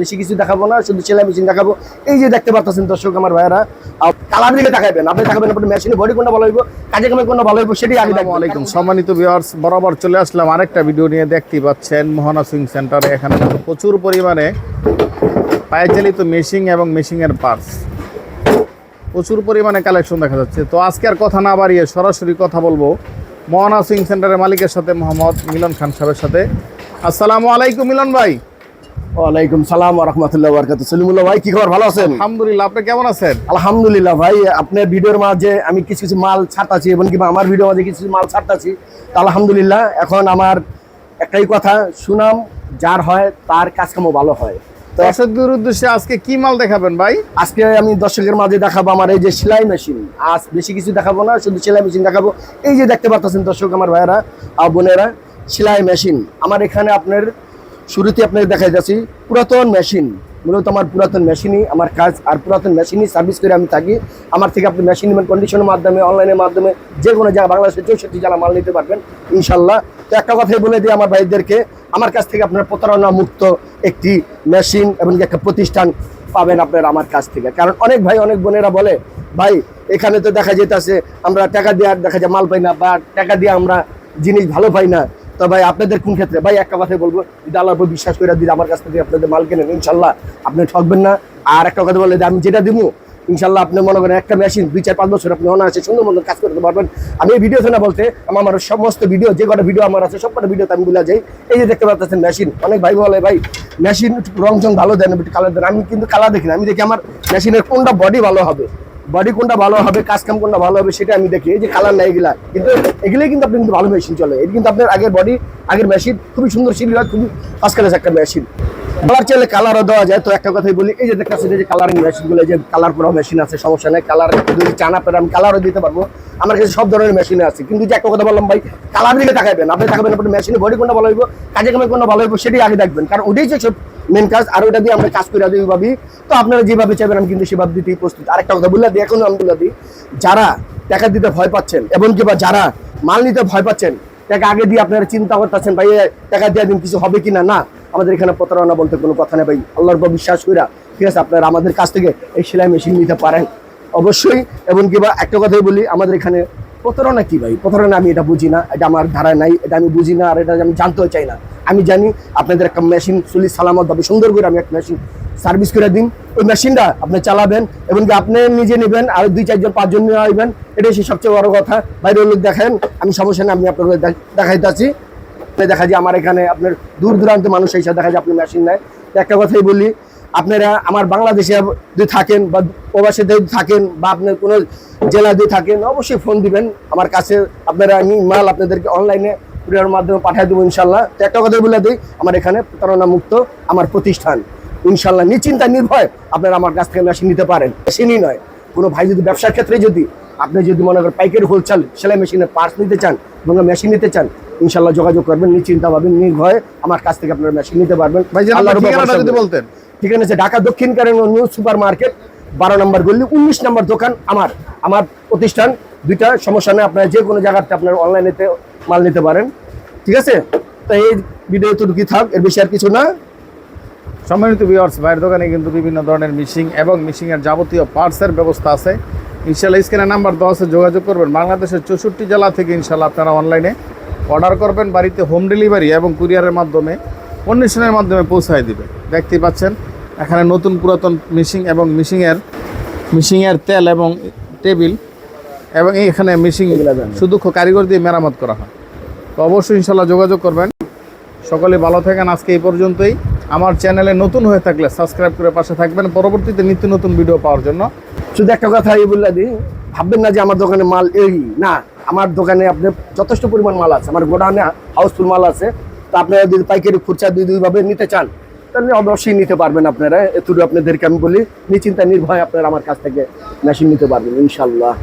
বেশি কিছু দেখাবো না শুধু সেলাই মেশিন দেখাবো। এই যে দেখতে পাচ্ছেন দর্শক আমার ভাইয়েরা কালার দিকে দেখাবেন আপনি দেখাবেন আপনার মেশিনে বডি কোনটা ভালো হইব কাজে কামে কোনটা ভালো হইব সেটাই আগে আসসালামু দেখবেন আলাইকুম সম্মানিত ভিউয়ার্স বরাবর চলে আসলাম আরেকটা ভিডিও নিয়ে দেখতেই পাচ্ছেন মোহনা সুইং সেন্টারে এখানে প্রচুর পরিমাণে পায়চালিত মেশিং এবং মেশিংয়ের পার্টস প্রচুর পরিমাণে কালেকশন দেখা যাচ্ছে। তো আজকে আর কথা না বাড়িয়ে সরাসরি কথা বলব মোহনা সুইং সেন্টারের মালিকের সাথে মোহাম্মদ মিলন খান সাহেবের সাথে। আসসালামু আলাইকুম মিলন ভাই। ওয়ালাইকুম সালাম রহমতুল্লাহ বরকাত সলিমুল্লাহ ভাই কি খবর? ভালো আছেন? আলহামদুলিল্লাহ আপনি কেমন আছেন? আলহামদুলিল্লাহ ভাই আপনার ভিডিওর মাঝে আমি কিছু কিছু মাল ছাড়তাছি এবং কিংবা আমার ভিডিওর মাঝে কিছু মাল ছাড়তাছি। তো আলহামদুলিল্লাহ এখন আমার একটাই কথা সুনাম যার হয় তার কাজকামও ভালো হয়। তো দর্শকদের উদ্দেশ্যে আজকে কি মাল দেখাবেন ভাই? আজকে আমি দর্শকের মাঝে দেখাবো আমার এই যে সেলাই মেশিন। আজ বেশি কিছু দেখাবো না শুধু সেলাই মেশিন দেখাবো। এই যে দেখতে পাচ্ছেন দর্শক আমার ভাইয়েরা আর বোনেরা সেলাই মেশিন। আমার এখানে আপনার শুরুতে আপনার দেখা যাচ্ছি, পুরাতন মেশিন মূলত আমার পুরাতন মেশিনই আমার কাজ আর পুরাতন মেশিনই সার্ভিস করে আমি থাকি। আমার থেকে আপনি মেশিন কন্ডিশনের মাধ্যমে অনলাইনের মাধ্যমে, যে কোনো জায়গায়, বাংলাদেশের চৌষট্টি জেলা মাল নিতে পারবেন ইনশাল্লাহ তো একটা কথাই বলে দিই আমার ভাইদেরকে, আমার কাছ থেকে আপনার প্রতারণা মুক্ত একটি মেশিন এবং একটা প্রতিষ্ঠান পাবেন আপনার আমার কাছ থেকে। কারণ অনেক ভাই, অনেক বোনেরা বলে, ভাই, এখানে তো দেখা যেতেছে আমরা টাকা দিয়ে দেখা যায় মাল পাই না বা টাকা দিয়ে আমরা জিনিস ভালো পাই না। তো ভাই, আপনাদের কোন ক্ষেত্রে? ভাই, একটা কথাই বলব, যদি আল্লাহর উপর বিশ্বাস করে দিন আমার কাছ থেকে আপনাদের মাল কেনেন ইনশাল্লাহ। আপনি ঠকবেন না। আর একটা কথা বলে আমি যেটা দিব ইনশাল্লাহ আপনি মনে করেন একটা মেশিন দুই চার পাঁচ বছর আপনি অনায়াসে সুন্দর মতো কাজ করতে পারবেন। আমি এই ভিডিও না বলতে, আমার আমার সমস্ত ভিডিও যে কটা ভিডিও আমার আছে সব কটা ভিডিওতে আমি বলে যাই। এই যে দেখতে পাচ্ছেন মেশিন অনেক ভাই বলে, ভাই মেশিন রং চং ভালো দেন, একটু কালার দেন। আমি কিন্তু কালার দেখি না, আমি দেখি আমার মেশিনের কোনটা বডি ভালো হবে। বডি কোনটা ভালো হবে, কাজ কাম কোনটা ভালো হবে, সেটা আমি দেখি। এই যে কালার নাই এগুলা, কিন্তু এগুলোই কিন্তু আপনি কিন্তু ভালো মেশিন চলে। এটি কিন্তু আপনার আগের বডি আগের মেশিন খুবই সুন্দর সিল খুবই ফার্স্ট একটা মেশিন কালার চাইলে কালারও দেওয়া যায়, তো একটা কথাই বলি, এই যে দেখতে যে কালারিং মেশিনগুলো যে কালার করা মেশিন আছে, সমস্যা নেই। কালার যদি চান আপনার, আমি কালারও দিতে পারব। আমার কাছে সব ধরনের মেশিন আছে, কিন্তু যে একটা কথা বললাম ভাই কালার দিকে তাকাবেন আপনি তাকাবেন, আপনার মেশিনে বডি কোনটা ভালো হইব, কাজে কামে কোনটা ভালো হইব, সেটাই আগে দেখবেন। কারণ ওটাই যে মেন কাজ, আর ওটা দিয়ে আমরা কাজ করে দিই ভাবি। তো আপনারা যেভাবে চাইবেন, আমি কিন্তু সেভাবে দিতেই প্রস্তুত। আরেকটা কথা বললে দিই এখন আমি বলে দিই, যারা টাকা দিতে ভয় পাচ্ছেন এবং কি বা যারা মাল নিতে ভয় পাচ্ছেন, টাকা আগে দিয়ে আপনারা চিন্তা করতেছেন, ভাই টাকা দিয়ে দিন, কিছু হবে কিনা? না না আমাদের এখানে প্রতারণা বলতে কোনো কথা নেই, ভাই। আল্লাহর উপর বিশ্বাস কইরা, ঠিক আছে, আপনারা আমাদের কাছ থেকে এই সেলাই মেশিন নিতে পারেন, অবশ্যই। এবং কি বা একটা কথাই বলি, আমাদের এখানে প্রতারণা কি, ভাই? প্রতারণা আমি এটা বুঝি না, এটা আমার ধারায় নাই এটা আমি বুঝি না, আর এটা আমি জানতেও চাই না। আমি জানি আপনাদের একটা মেশিন চল্লিশ সালামত ভাবে সুন্দর করে আমি একটা মেশিন সার্ভিস করে দিন। ওই মেশিনটা আপনি চালাবেন এবং আপনি নিজে নেবেন আর দুই চারজন, পাঁচজন নিয়ে আসবেন এটাই সে সবচেয়ে বড় কথা। বাইরের লোক দেখেন, আমি সমস্যা নেই, আমি আপনাকে দেখ- দেখাইতেছি দেখা যায় আমার এখানে আপনার দূর দূরান্ত মানুষ এসে দেখা যায় আপনি মেশিন নেয়। একটা কথাই বলি, আপনারা আমার বাংলাদেশে যদি থাকেন বা প্রবাসে যদি থাকেন বা আপনার কোনো জেলা দিয়ে থাকেন, অবশ্যই ফোন দিবেন। আমার কাছে আপনারা আমি মাল আপনাদেরকে অনলাইনে কুরিয়ার মাধ্যমে পাঠিয়ে দেবো ইনশাল্লাহ। একটা কথা বলে দিই আমার এখানে প্রতারণা মুক্ত আমার প্রতিষ্ঠান। ইনশাল্লাহ নিশ্চিন্তা নির্ভয় আপনারা আমার কাছ থেকে মেশিন নিতে পারেন। মেশিনই নয় কোনো ভাই যদি ব্যবসার ক্ষেত্রে যদি আপনি যদি মনে করেন পাইকারি হোলসেল সেলাই মেশিনের পার্টস নিতে চান এবং মেশিন নিতে চান ইনশাল্লাহ যোগাযোগ করবেন নিশ্চিন্তা পাবেন নির্ভয় আমার কাছ থেকে আপনারা মেশিন নিতে পারবেন। যদি বলতেন। ঠিকানা আছে ঢাকা দক্ষিণ কারেন নিউ সুপার মার্কেট বারো নম্বর গল্লি উনিশ নম্বর দোকান আমার আমার প্রতিষ্ঠান। দুইটা, সমস্যা নেই, আপনারা যে কোনো জায়গাতে আপনার অনলাইনেতে মাল নিতে পারেন। ঠিক আছে? তো এই ভিডিও ঢুকি থাক, এর বেশি আর কিছু না। সম্মানিত ভিউয়ার্স ভাইয়ের দোকানে কিন্তু বিভিন্ন ধরনের মিশিং এবং মিশিংয়ের যাবতীয় পার্টসের ব্যবস্থা আছে। ইনশাল্লাহ স্ক্রিনে নাম্বার দশে যোগাযোগ করবেন। বাংলাদেশের চৌষট্টি জেলা থেকে ইনশাল্লাহ আপনারা অনলাইনে অর্ডার করবেন, বাড়িতে হোম ডেলিভারি এবং কুরিয়ারের মাধ্যমে কন্ডিশনের মাধ্যমে পৌঁছায় দিবে। দেখতেই পাচ্ছেন, এখানে নতুন পুরাতন মিশিং এবং মিশিংয়ের মিশিংয়ের তেল এবং টেবিল এবং এখানে মিশিং শুধু কারিগর দিয়ে মেরামত করা হয়। তো অবশ্যই ইনশাল্লাহ যোগাযোগ করবেন। সকলে ভালো থাকেন, আজকে এই পর্যন্তই। আমার চ্যানেলে নতুন হয়ে থাকলে সাবস্ক্রাইব করে পাশে থাকবেন। পরবর্তীতে নিত্য নতুন ভিডিও পাওয়ার জন্য। শুধু একটা কথা এই বললে ভাববেন না যে আমার দোকানে মাল এই, না। আমার দোকানে আপনার যথেষ্ট পরিমাণ মাল আছে। আমার গোডাউনে হাউসফুল মাল আছে। তো আপনারা যদি পাইকারি খুচরা দুই দুইভাবে নিতে চান, তাহলে অবশ্যই নিতে পারবেন আপনারা। এতটুকু আপনাদেরকে আমি বলি, নিশ্চিন্তা নির্ভয় আপনারা আমার কাছ থেকে মেশিন নিতে পারবেন ইনশাল্লাহ